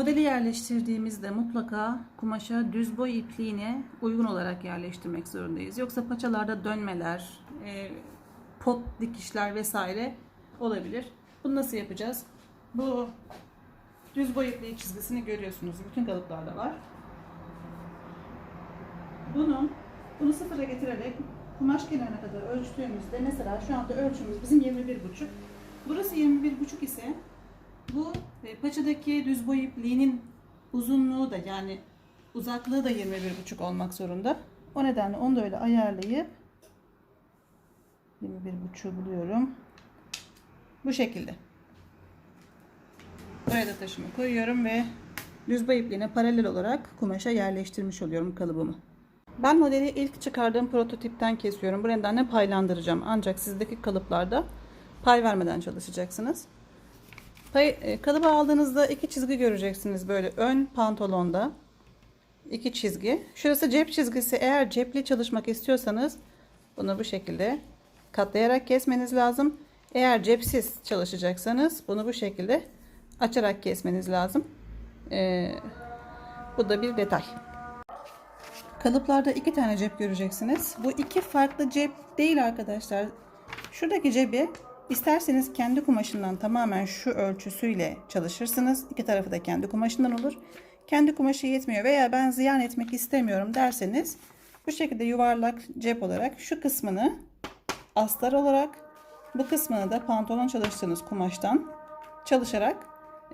Modeli yerleştirdiğimizde mutlaka kumaşa düz boy ipliğine uygun olarak yerleştirmek zorundayız. Yoksa paçalarda dönmeler, e, pot dikişler vesaire olabilir. Bunu nasıl yapacağız? Bu düz boy ipliği çizgisini görüyorsunuz. Bütün kalıplarda var. Bunu bunu sıfıra getirerek kumaş kenarına kadar ölçtüğümüzde mesela şu anda ölçümüz bizim 21,5. Burası 21,5 ise bu e, paçadaki düz boy ipliğinin uzunluğu da yani uzaklığı da 21,5 olmak zorunda. O nedenle onu da öyle ayarlayıp 21,5'u buluyorum. Bu şekilde. Buraya da taşımı koyuyorum ve düz boy ipliğine paralel olarak kumaşa yerleştirmiş oluyorum kalıbımı. Ben modeli ilk çıkardığım prototipten kesiyorum. Bu nedenle paylandıracağım. Ancak sizdeki kalıplarda pay vermeden çalışacaksınız. E, kalıbı aldığınızda iki çizgi göreceksiniz böyle ön pantolonda. iki çizgi. Şurası cep çizgisi. Eğer cepli çalışmak istiyorsanız bunu bu şekilde katlayarak kesmeniz lazım. Eğer cepsiz çalışacaksanız bunu bu şekilde açarak kesmeniz lazım. Ee, bu da bir detay. Kalıplarda iki tane cep göreceksiniz. Bu iki farklı cep değil arkadaşlar. Şuradaki cebi isterseniz kendi kumaşından tamamen şu ölçüsüyle çalışırsınız. İki tarafı da kendi kumaşından olur. Kendi kumaşı yetmiyor veya ben ziyan etmek istemiyorum derseniz bu şekilde yuvarlak cep olarak şu kısmını astar olarak bu kısmını da pantolon çalıştığınız kumaştan çalışarak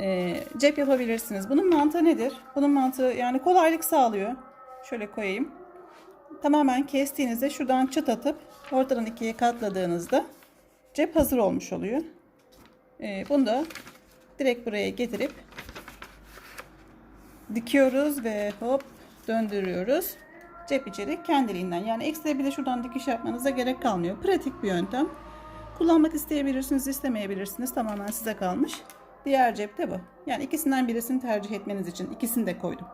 e, cep yapabilirsiniz. Bunun mantığı nedir? Bunun mantığı yani kolaylık sağlıyor. Şöyle koyayım. Tamamen kestiğinizde şuradan çıt atıp ortadan ikiye katladığınızda cep hazır olmuş oluyor. E, bunu da direkt buraya getirip dikiyoruz ve hop döndürüyoruz. Cep içeri kendiliğinden yani ekstra bir de şuradan dikiş yapmanıza gerek kalmıyor. Pratik bir yöntem. Kullanmak isteyebilirsiniz, istemeyebilirsiniz. Tamamen size kalmış. Diğer cep de bu. Yani ikisinden birisini tercih etmeniz için ikisini de koydum.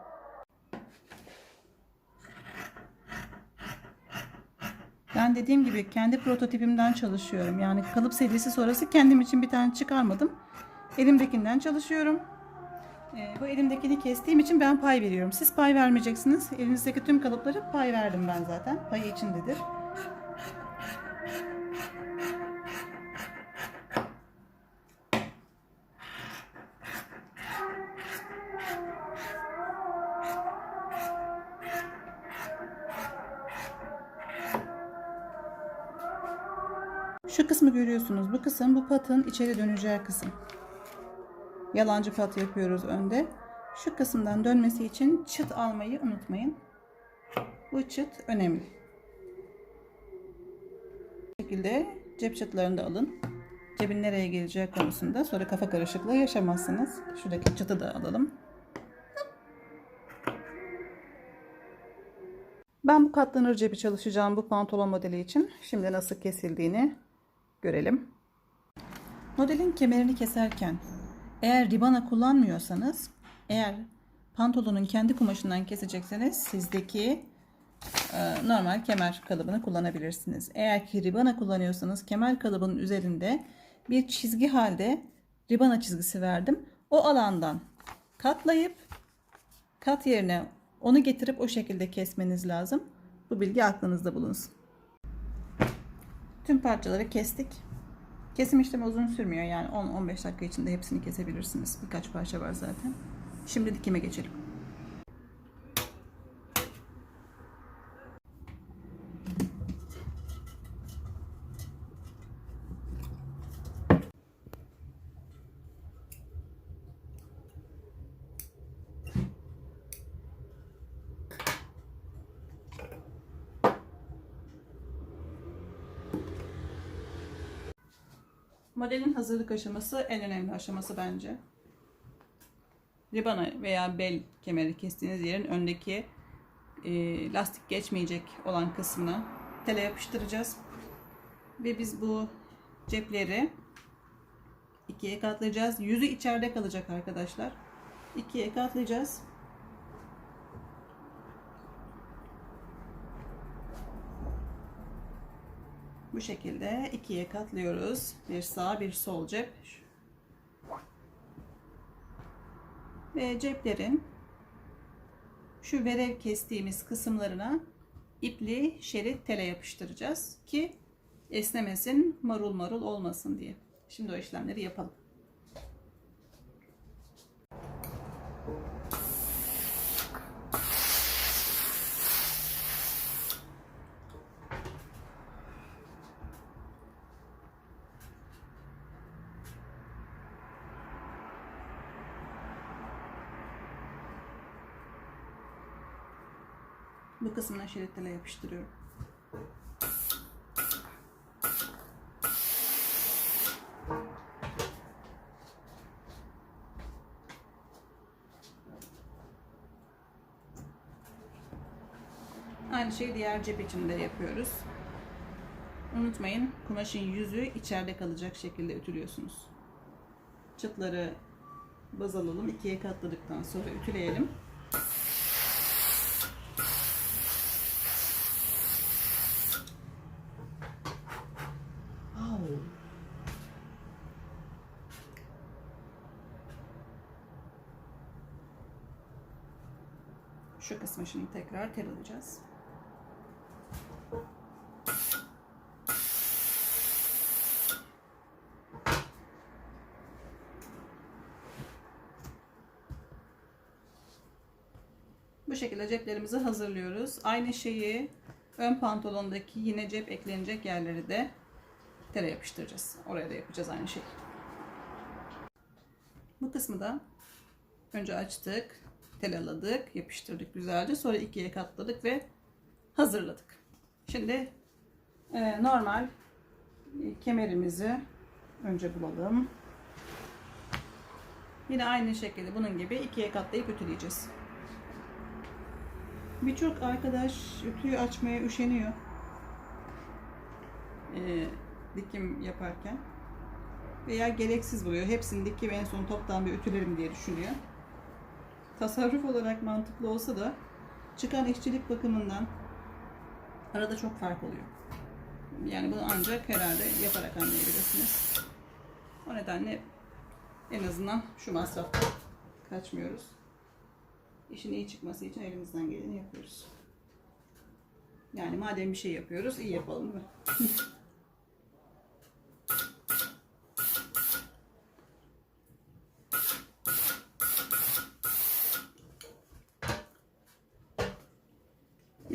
Dediğim gibi kendi prototipimden çalışıyorum. Yani kalıp serisi sonrası kendim için bir tane çıkarmadım. Elimdekinden çalışıyorum. Ee, bu elimdekini kestiğim için ben pay veriyorum. Siz pay vermeyeceksiniz. Elinizdeki tüm kalıpları pay verdim ben zaten. Payı içindedir. Şu kısmı görüyorsunuz. Bu kısım bu patın içeri döneceği kısım. Yalancı pat yapıyoruz önde. Şu kısımdan dönmesi için çıt almayı unutmayın. Bu çıt önemli. Bu şekilde cep çıtlarını da alın. Cebin nereye geleceği konusunda sonra kafa karışıklığı yaşamazsınız. Şuradaki çıtı da alalım. Ben bu katlanır cebi çalışacağım bu pantolon modeli için. Şimdi nasıl kesildiğini görelim. Modelin kemerini keserken eğer ribana kullanmıyorsanız, eğer pantolonun kendi kumaşından kesecekseniz sizdeki e, normal kemer kalıbını kullanabilirsiniz. Eğer ki ribana kullanıyorsanız kemer kalıbının üzerinde bir çizgi halde ribana çizgisi verdim. O alandan katlayıp kat yerine onu getirip o şekilde kesmeniz lazım. Bu bilgi aklınızda bulunsun. Tüm parçaları kestik. Kesim işlemi uzun sürmüyor yani 10-15 dakika içinde hepsini kesebilirsiniz. Birkaç parça var zaten. Şimdi dikime geçelim. Modelin hazırlık aşaması en önemli aşaması bence. Ribana veya bel kemeri kestiğiniz yerin öndeki e, lastik geçmeyecek olan kısmını tele yapıştıracağız. Ve biz bu cepleri ikiye katlayacağız. Yüzü içeride kalacak arkadaşlar. İkiye katlayacağız. Bu şekilde ikiye katlıyoruz. Bir sağ bir sol cep. Ve ceplerin şu verev kestiğimiz kısımlarına ipli şerit tele yapıştıracağız ki esnemesin, marul marul olmasın diye. Şimdi o işlemleri yapalım. Bu kısmına şerit tele yapıştırıyorum. Aynı şeyi diğer cep için de yapıyoruz. Unutmayın kumaşın yüzü içeride kalacak şekilde ütülüyorsunuz. Çıtları baz alalım. ikiye katladıktan sonra ütüleyelim. Au. Şu kısmı şimdi tekrar tel alacağız. Bu şekilde ceplerimizi hazırlıyoruz. Aynı şeyi ön pantolondaki yine cep eklenecek yerleri de tele yapıştıracağız. Oraya da yapacağız aynı şeyi. Bu kısmı da önce açtık, telaladık, yapıştırdık güzelce. Sonra ikiye katladık ve hazırladık. Şimdi e, normal e, kemerimizi önce bulalım. Yine aynı şekilde bunun gibi ikiye katlayıp ütüleyeceğiz. Birçok arkadaş ütüyü açmaya üşeniyor. Ee, dikim yaparken. Veya gereksiz buluyor. Hepsini dikip en son toptan bir ütülerim diye düşünüyor. Tasarruf olarak mantıklı olsa da çıkan işçilik bakımından arada çok fark oluyor. Yani bunu ancak herhalde yaparak anlayabilirsiniz. O nedenle en azından şu masraftan kaçmıyoruz. İşin iyi çıkması için elimizden geleni yapıyoruz. Yani madem bir şey yapıyoruz, iyi yapalım değil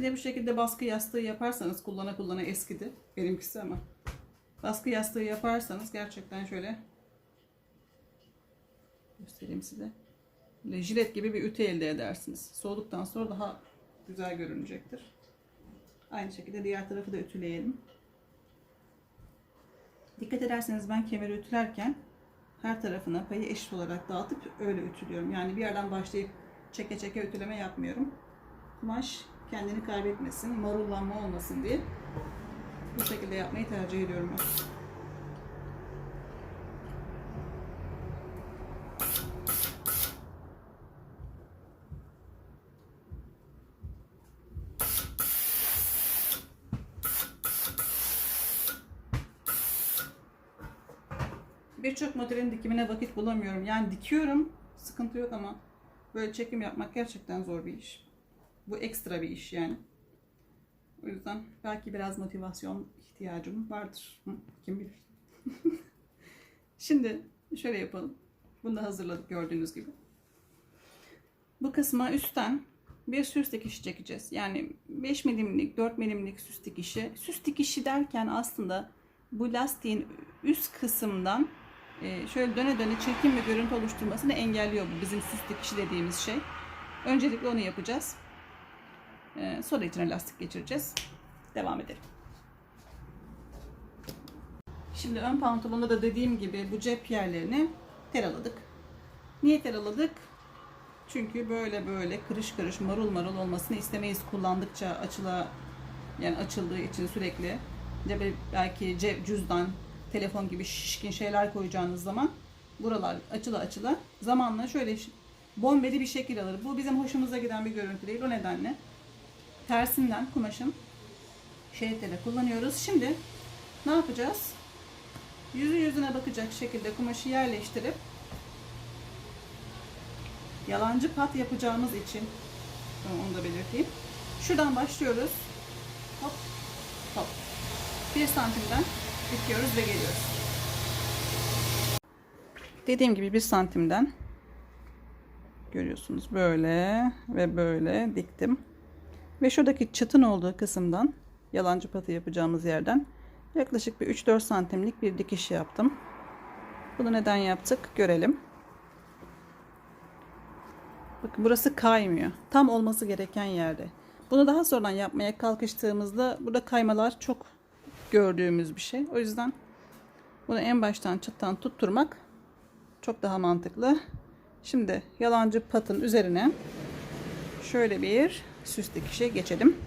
de bu şekilde baskı yastığı yaparsanız kullana kullana eskidi. Benimkisi ama. Baskı yastığı yaparsanız gerçekten şöyle göstereyim size. Böyle jilet gibi bir ütü elde edersiniz. Soğuduktan sonra daha güzel görünecektir. Aynı şekilde diğer tarafı da ütüleyelim. Dikkat ederseniz ben kemeri ütülerken her tarafına payı eşit olarak dağıtıp öyle ütülüyorum. Yani bir yerden başlayıp çeke çeke ütüleme yapmıyorum. Kumaş kendini kaybetmesin, marullanma olmasın diye bu şekilde yapmayı tercih ediyorum ben. Birçok modelin dikimine vakit bulamıyorum. Yani dikiyorum, sıkıntı yok ama böyle çekim yapmak gerçekten zor bir iş. Bu ekstra bir iş yani. O yüzden belki biraz motivasyon ihtiyacım vardır. Hı, Kim bilir. Şimdi şöyle yapalım. Bunu da hazırladık gördüğünüz gibi. Bu kısma üstten bir süs dikişi çekeceğiz. Yani 5 milimlik, 4 milimlik süs dikişi. Süs dikişi derken aslında bu lastiğin üst kısımdan e, şöyle döne döne çirkin bir görüntü oluşturmasını engelliyor bu bizim süs dikişi dediğimiz şey. Öncelikle onu yapacağız. E, Sonra içine lastik geçireceğiz. Devam edelim. Şimdi ön pantolonda da dediğim gibi bu cep yerlerini teraladık. Niye teraladık? Çünkü böyle böyle kırış kırış marul marul olmasını istemeyiz kullandıkça açıla yani açıldığı için sürekli cebe belki cep cüzdan telefon gibi şişkin şeyler koyacağınız zaman buralar açıla açıla zamanla şöyle bombeli bir şekil alır. Bu bizim hoşumuza giden bir görüntü değil. O nedenle tersinden kumaşın şeritle kullanıyoruz. Şimdi ne yapacağız? Yüzü yüzüne bakacak şekilde kumaşı yerleştirip Yalancı pat yapacağımız için onu da belirteyim. Şuradan başlıyoruz. Hop hop. 1 santimden dikiyoruz ve geliyoruz. Dediğim gibi 1 santimden görüyorsunuz böyle ve böyle diktim. Ve şuradaki çıtın olduğu kısımdan yalancı patı yapacağımız yerden yaklaşık bir 3-4 santimlik bir dikiş yaptım. Bunu neden yaptık görelim. Bakın burası kaymıyor. Tam olması gereken yerde. Bunu daha sonradan yapmaya kalkıştığımızda burada kaymalar çok gördüğümüz bir şey. O yüzden bunu en baştan çıttan tutturmak çok daha mantıklı. Şimdi yalancı patın üzerine şöyle bir süs dikişe geçelim.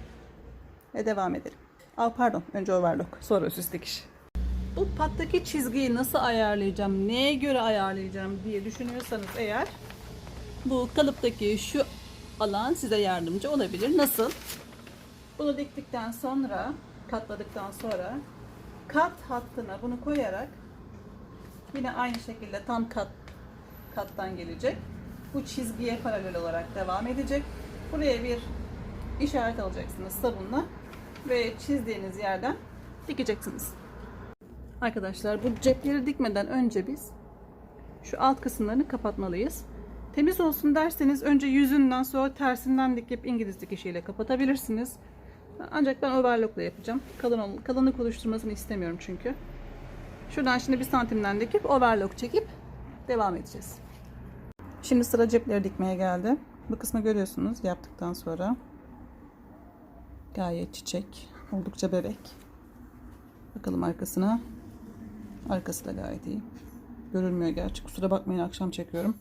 Ve devam edelim. Aa, pardon önce overlock sonra süs dikiş. Bu pattaki çizgiyi nasıl ayarlayacağım, neye göre ayarlayacağım diye düşünüyorsanız eğer bu kalıptaki şu alan size yardımcı olabilir. Nasıl? Bunu diktikten sonra, katladıktan sonra kat hattına bunu koyarak yine aynı şekilde tam kat kattan gelecek. Bu çizgiye paralel olarak devam edecek. Buraya bir işaret alacaksınız sabunla ve çizdiğiniz yerden dikeceksiniz. Arkadaşlar bu cepleri dikmeden önce biz şu alt kısımlarını kapatmalıyız. Temiz olsun derseniz önce yüzünden sonra tersinden dikip İngiliz dikişiyle kapatabilirsiniz. Ancak ben overlockla yapacağım. Kalın, kalınlık oluşturmasını istemiyorum çünkü. Şuradan şimdi bir santimden dikip overlock çekip devam edeceğiz. Şimdi sıra cepleri dikmeye geldi. Bu kısmı görüyorsunuz yaptıktan sonra. Gayet çiçek. Oldukça bebek. Bakalım arkasına. Arkası da gayet iyi. Görülmüyor gerçi. Kusura bakmayın akşam çekiyorum.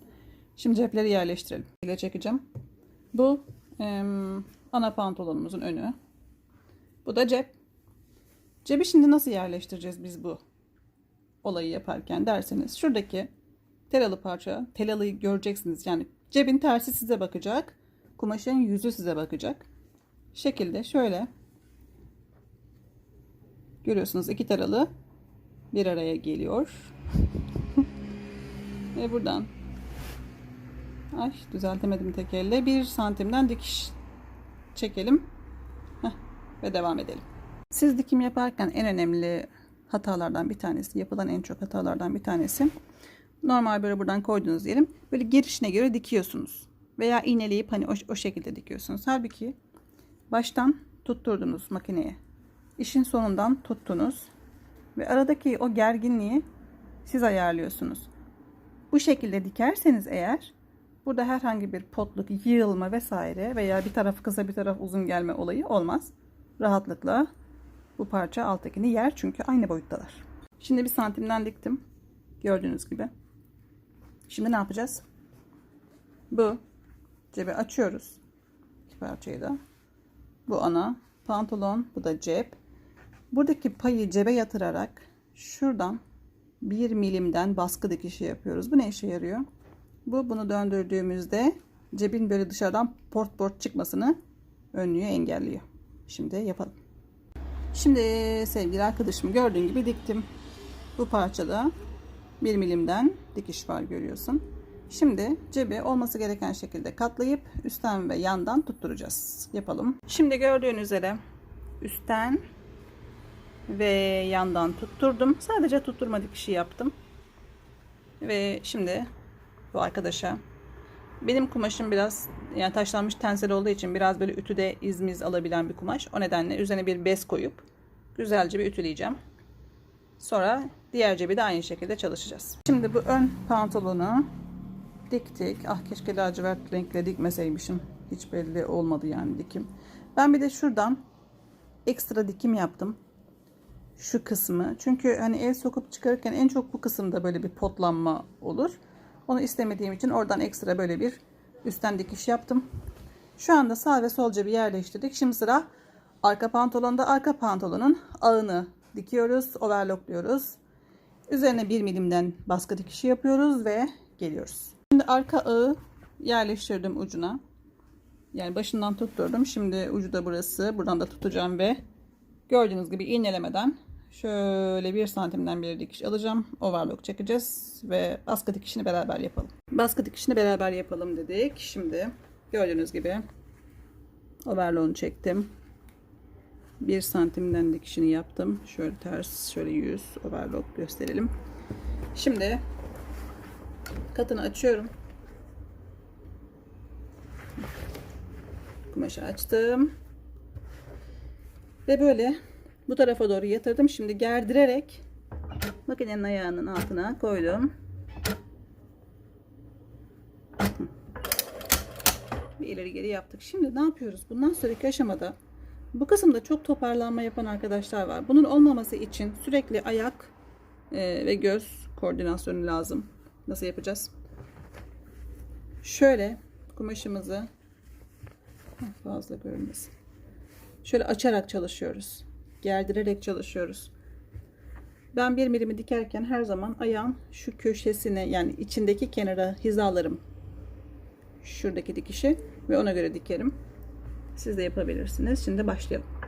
Şimdi cepleri yerleştirelim. İle çekeceğim. Bu em, ana pantolonumuzun önü. Bu da cep. Cebi şimdi nasıl yerleştireceğiz biz bu olayı yaparken derseniz şuradaki telalı parça, telalıyı göreceksiniz. Yani cebin tersi size bakacak. Kumaşın yüzü size bakacak. Şekilde şöyle görüyorsunuz iki teralı bir araya geliyor. Ve buradan ay düzeltemedim tek elle bir santimden dikiş çekelim. Heh, ve devam edelim. Siz dikim yaparken en önemli hatalardan bir tanesi, yapılan en çok hatalardan bir tanesi normal böyle buradan koyduğunuz yerim böyle girişine göre dikiyorsunuz. Veya iğneleyip hani o, o şekilde dikiyorsunuz. Halbuki baştan tutturdunuz makineye. İşin sonundan tuttunuz ve aradaki o gerginliği siz ayarlıyorsunuz. Bu şekilde dikerseniz eğer burada herhangi bir potluk, yığılma vesaire veya bir taraf kısa bir taraf uzun gelme olayı olmaz. Rahatlıkla bu parça alttakini yer çünkü aynı boyuttalar. Şimdi bir santimden diktim. Gördüğünüz gibi. Şimdi ne yapacağız? Bu cebi açıyoruz. İki parçayı da. Bu ana pantolon, bu da cep. Buradaki payı cebe yatırarak şuradan bir milimden baskı dikişi yapıyoruz. Bu ne işe yarıyor? Bu bunu döndürdüğümüzde cebin böyle dışarıdan port port çıkmasını önlüyor, engelliyor. Şimdi yapalım. Şimdi sevgili arkadaşım gördüğün gibi diktim. Bu parçada bir milimden dikiş var görüyorsun. Şimdi cebi olması gereken şekilde katlayıp üstten ve yandan tutturacağız. Yapalım. Şimdi gördüğün üzere üstten ve yandan tutturdum. Sadece tutturma dikişi yaptım. Ve şimdi bu arkadaşa benim kumaşım biraz yani taşlanmış tensel olduğu için biraz böyle ütüde izmiz alabilen bir kumaş. O nedenle üzerine bir bez koyup güzelce bir ütüleyeceğim. Sonra diğer cebi de aynı şekilde çalışacağız. Şimdi bu ön pantolonu diktik. Ah keşke lacivert renkle dikmeseymişim. Hiç belli olmadı yani dikim. Ben bir de şuradan ekstra dikim yaptım. Şu kısmı. Çünkü hani el sokup çıkarırken en çok bu kısımda böyle bir potlanma olur. Onu istemediğim için oradan ekstra böyle bir üstten dikiş yaptım. Şu anda sağ ve sol cebi yerleştirdik. Şimdi sıra arka pantolonda arka pantolonun ağını dikiyoruz. Overlockluyoruz. Üzerine bir milimden baskı dikişi yapıyoruz ve geliyoruz. Şimdi arka ağı yerleştirdim ucuna. Yani başından tutturdum. Şimdi ucu da burası. Buradan da tutacağım ve gördüğünüz gibi iğnelemeden şöyle bir santimden bir dikiş alacağım. Overlock çekeceğiz ve baskı dikişini beraber yapalım. Baskı dikişini beraber yapalım dedik. Şimdi gördüğünüz gibi overlock'unu çektim. Bir santimden dikişini yaptım. Şöyle ters, şöyle yüz overlock gösterelim. Şimdi katını açıyorum. Kumaşı açtım. Ve böyle bu tarafa doğru yatırdım. Şimdi gerdirerek makinenin ayağının altına koydum. Bir ileri geri yaptık. Şimdi ne yapıyoruz? Bundan sonraki aşamada bu kısımda çok toparlanma yapan arkadaşlar var. Bunun olmaması için sürekli ayak e, ve göz koordinasyonu lazım. Nasıl yapacağız? Şöyle kumaşımızı fazla görünmesin. Şöyle açarak çalışıyoruz. Gerdirerek çalışıyoruz. Ben bir milimi dikerken her zaman ayağın şu köşesine yani içindeki kenara hizalarım. Şuradaki dikişi ve ona göre dikerim. Siz de yapabilirsiniz. Şimdi başlayalım.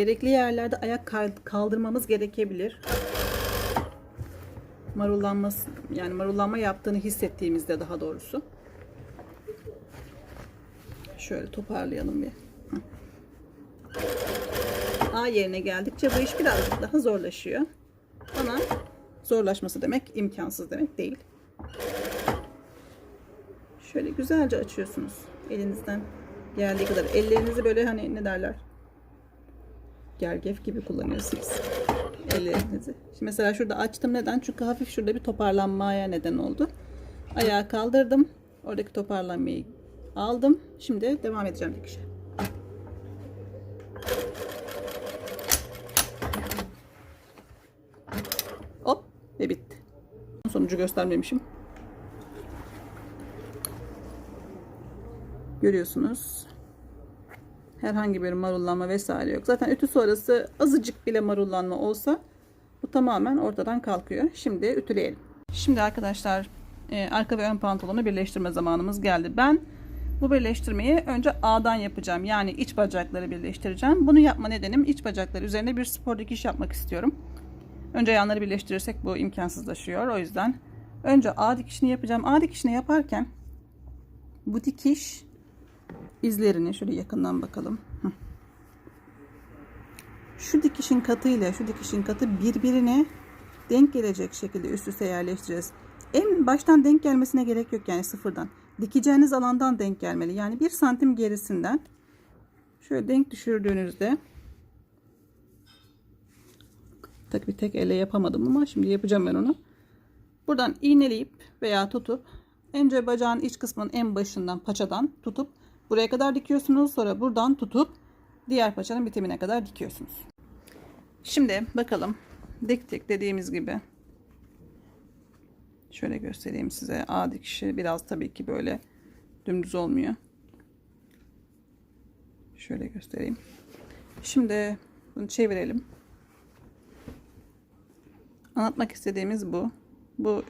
Gerekli yerlerde ayak kaldırmamız gerekebilir. Marullanması yani marullanma yaptığını hissettiğimizde daha doğrusu. Şöyle toparlayalım bir. A yerine geldikçe bu iş birazcık daha zorlaşıyor. Ama zorlaşması demek imkansız demek değil. Şöyle güzelce açıyorsunuz. Elinizden geldiği kadar. Ellerinizi böyle hani ne derler? Gergef gibi kullanıyorsunuz. Ellerinizi. Şimdi mesela şurada açtım. Neden? Çünkü hafif şurada bir toparlanmaya neden oldu. Ayağı kaldırdım. Oradaki toparlanmayı aldım. Şimdi devam edeceğim dikişe. Hop ve bitti. Sonucu göstermemişim. Görüyorsunuz. Herhangi bir marullanma vesaire yok. Zaten ütü sonrası azıcık bile marullanma olsa bu tamamen ortadan kalkıyor. Şimdi ütüleyelim. Şimdi arkadaşlar e, arka ve ön pantolonu birleştirme zamanımız geldi. Ben bu birleştirmeyi önce A'dan yapacağım. Yani iç bacakları birleştireceğim. Bunu yapma nedenim iç bacakları üzerine bir spor dikiş yapmak istiyorum. Önce yanları birleştirirsek bu imkansızlaşıyor. O yüzden önce A dikişini yapacağım. A dikişini yaparken bu dikiş izlerini şöyle yakından bakalım. Şu dikişin katı ile şu dikişin katı birbirine denk gelecek şekilde üst üste yerleştireceğiz. En baştan denk gelmesine gerek yok yani sıfırdan. Dikeceğiniz alandan denk gelmeli. Yani bir santim gerisinden şöyle denk düşürdüğünüzde tabii tek elle yapamadım ama şimdi yapacağım ben onu. Buradan iğneleyip veya tutup önce bacağın iç kısmının en başından paçadan tutup buraya kadar dikiyorsunuz. Sonra buradan tutup diğer paçanın bitimine kadar dikiyorsunuz. Şimdi bakalım diktik dediğimiz gibi şöyle göstereyim size A dikişi biraz tabii ki böyle dümdüz olmuyor. Şöyle göstereyim. Şimdi bunu çevirelim. Anlatmak istediğimiz bu. Bu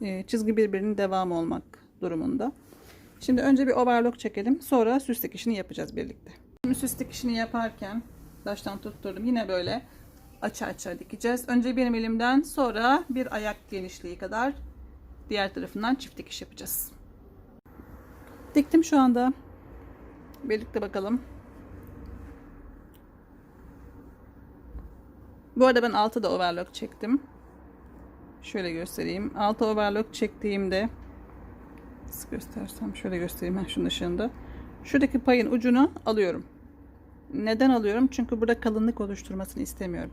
e, çizgi birbirinin devamı olmak durumunda. Şimdi önce bir overlock çekelim. Sonra süs dikişini yapacağız birlikte. Şimdi süs dikişini yaparken baştan tutturdum. Yine böyle açı açı dikeceğiz. Önce bir milimden sonra bir ayak genişliği kadar diğer tarafından çift dikiş yapacağız. Diktim şu anda. Birlikte bakalım. Bu arada ben altı da overlock çektim. Şöyle göstereyim. Altı overlock çektiğimde nasıl göstersem şöyle göstereyim ben şunun ışığında. Şuradaki payın ucunu alıyorum. Neden alıyorum? Çünkü burada kalınlık oluşturmasını istemiyorum.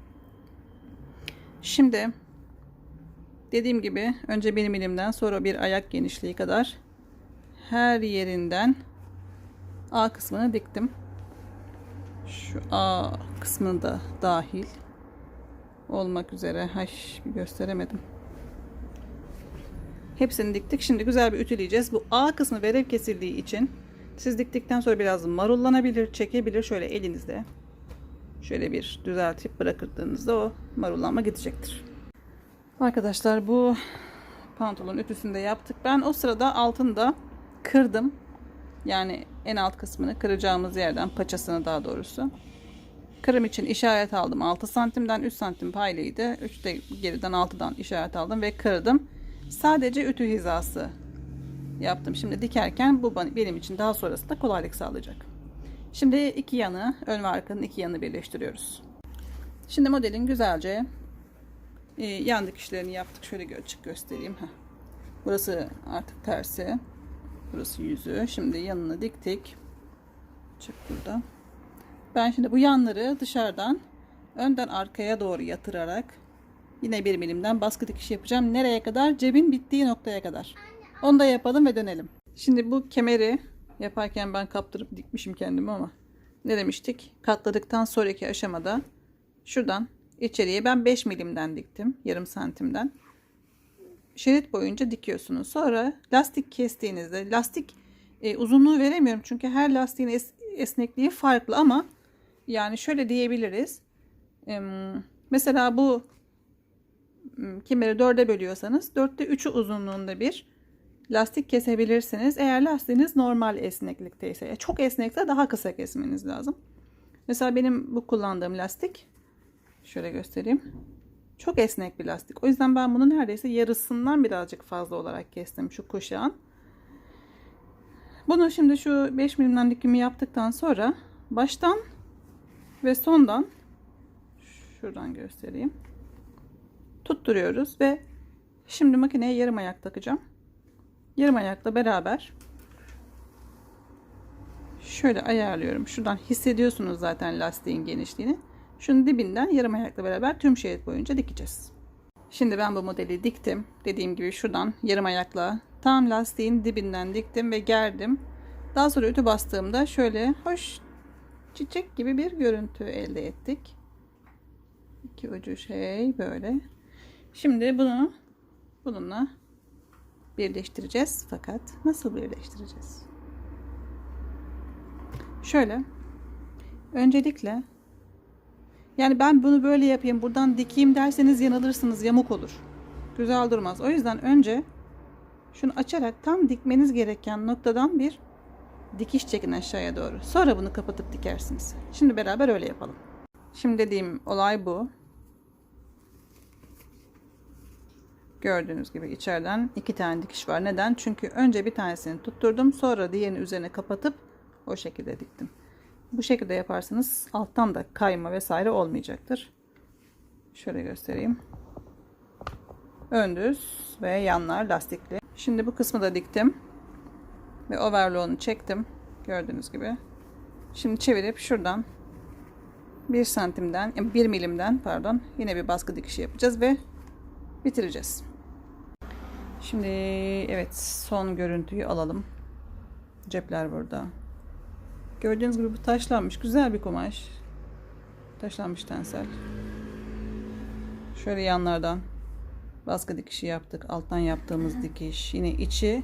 Şimdi dediğim gibi önce bir milimden sonra bir ayak genişliği kadar her yerinden A kısmını diktim. Şu A kısmını da dahil olmak üzere. Bir gösteremedim. Hepsini diktik. Şimdi güzel bir ütüleyeceğiz. Bu A kısmı verev kesildiği için siz diktikten sonra biraz marullanabilir, çekebilir şöyle elinizde. Şöyle bir düzeltip bırakırdığınızda o marullanma gidecektir. Arkadaşlar bu pantolon ütüsünde yaptık. Ben o sırada altında kırdım. Yani en alt kısmını kıracağımız yerden paçasını daha doğrusu. Kırım için işaret aldım. 6 santimden 3 santim paylıydı. 3 de geriden 6'dan işaret aldım ve kırdım. Sadece ütü hizası yaptım. Şimdi dikerken bu benim için daha sonrasında kolaylık sağlayacak. Şimdi iki yanı, ön ve arkanın iki yanını birleştiriyoruz. Şimdi modelin güzelce e, yan dikişlerini yaptık. Şöyle açık göstereyim. Heh. Burası artık tersi. Burası yüzü. Şimdi yanını diktik. Çık burada. Ben şimdi bu yanları dışarıdan önden arkaya doğru yatırarak yine bir milimden baskı dikiş yapacağım. Nereye kadar? Cebin bittiği noktaya kadar. Onu da yapalım ve dönelim. Şimdi bu kemeri yaparken ben kaptırıp dikmişim kendimi ama ne demiştik? Katladıktan sonraki aşamada şuradan içeriye ben 5 milimden diktim. Yarım santimden. Şerit boyunca dikiyorsunuz. Sonra lastik kestiğinizde lastik e, uzunluğu veremiyorum çünkü her lastiğin es- esnekliği farklı ama yani şöyle diyebiliriz. Em, mesela bu kemeri dörde bölüyorsanız dörtte üçü uzunluğunda bir lastik kesebilirsiniz. Eğer lastiğiniz normal esneklikteyse. E, Çok esnekse daha kısa kesmeniz lazım. Mesela benim bu kullandığım lastik şöyle göstereyim. Çok esnek bir lastik. O yüzden ben bunu neredeyse yarısından birazcık fazla olarak kestim şu kuşağın. Bunu şimdi şu 5 milimden dikimi yaptıktan sonra baştan ve sondan şuradan göstereyim. Tutturuyoruz ve şimdi makineye yarım ayak takacağım. Yarım ayakla beraber şöyle ayarlıyorum. Şuradan hissediyorsunuz zaten lastiğin genişliğini. Şunun dibinden yarım ayakla beraber tüm şerit boyunca dikeceğiz. Şimdi ben bu modeli diktim. Dediğim gibi şuradan yarım ayakla tam lastiğin dibinden diktim ve gerdim. Daha sonra ütü bastığımda şöyle hoş çiçek gibi bir görüntü elde ettik. İki ucu şey böyle. Şimdi bunu bununla birleştireceğiz. Fakat nasıl birleştireceğiz? Şöyle. Öncelikle yani ben bunu böyle yapayım, buradan dikeyim derseniz yanılırsınız, yamuk olur. Güzel durmaz. O yüzden önce şunu açarak tam dikmeniz gereken noktadan bir dikiş çekin aşağıya doğru. Sonra bunu kapatıp dikersiniz. Şimdi beraber öyle yapalım. Şimdi dediğim olay bu. Gördüğünüz gibi içeriden iki tane dikiş var. Neden? Çünkü önce bir tanesini tutturdum. Sonra diğerini üzerine kapatıp o şekilde diktim. Bu şekilde yaparsanız alttan da kayma vesaire olmayacaktır. Şöyle göstereyim. Ön düz ve yanlar lastikli. Şimdi bu kısmı da diktim. Ve overlock'unu çektim. Gördüğünüz gibi. Şimdi çevirip şuradan 1 santimden, 1 milimden pardon yine bir baskı dikişi yapacağız ve bitireceğiz. Şimdi evet son görüntüyü alalım. Cepler burada. Gördüğünüz gibi taşlanmış. Güzel bir kumaş. Taşlanmış tensel. Şöyle yanlardan baskı dikişi yaptık. Alttan yaptığımız dikiş. Yine içi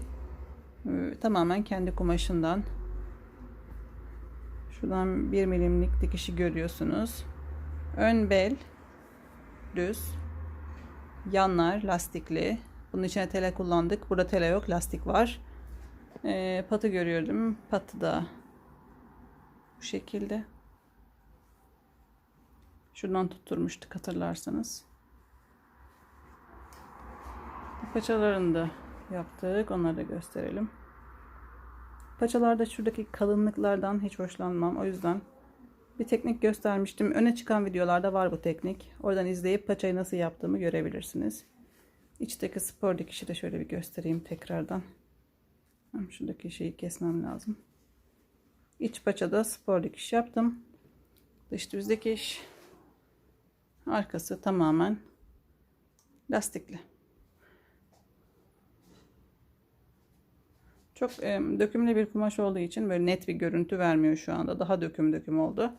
e, tamamen kendi kumaşından. Şuradan bir milimlik dikişi görüyorsunuz. Ön bel düz. Yanlar lastikli. Bunun içine tele kullandık. Burada tele yok. Lastik var. E, patı görüyordum. Patı da bu şekilde. Şuradan tutturmuştuk hatırlarsanız. Paçalarını da yaptık. Onları da gösterelim. Paçalarda şuradaki kalınlıklardan hiç hoşlanmam. O yüzden bir teknik göstermiştim. Öne çıkan videolarda var bu teknik. Oradan izleyip paçayı nasıl yaptığımı görebilirsiniz. İçteki spor dikişi de şöyle bir göstereyim tekrardan. Şuradaki şeyi kesmem lazım. İç paçada spor dikiş yaptım. Dış düz dikiş. Arkası tamamen lastikli. Çok e, dökümlü bir kumaş olduğu için böyle net bir görüntü vermiyor şu anda. Daha döküm döküm oldu.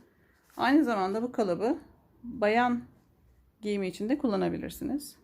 Aynı zamanda bu kalıbı bayan giyimi için de kullanabilirsiniz.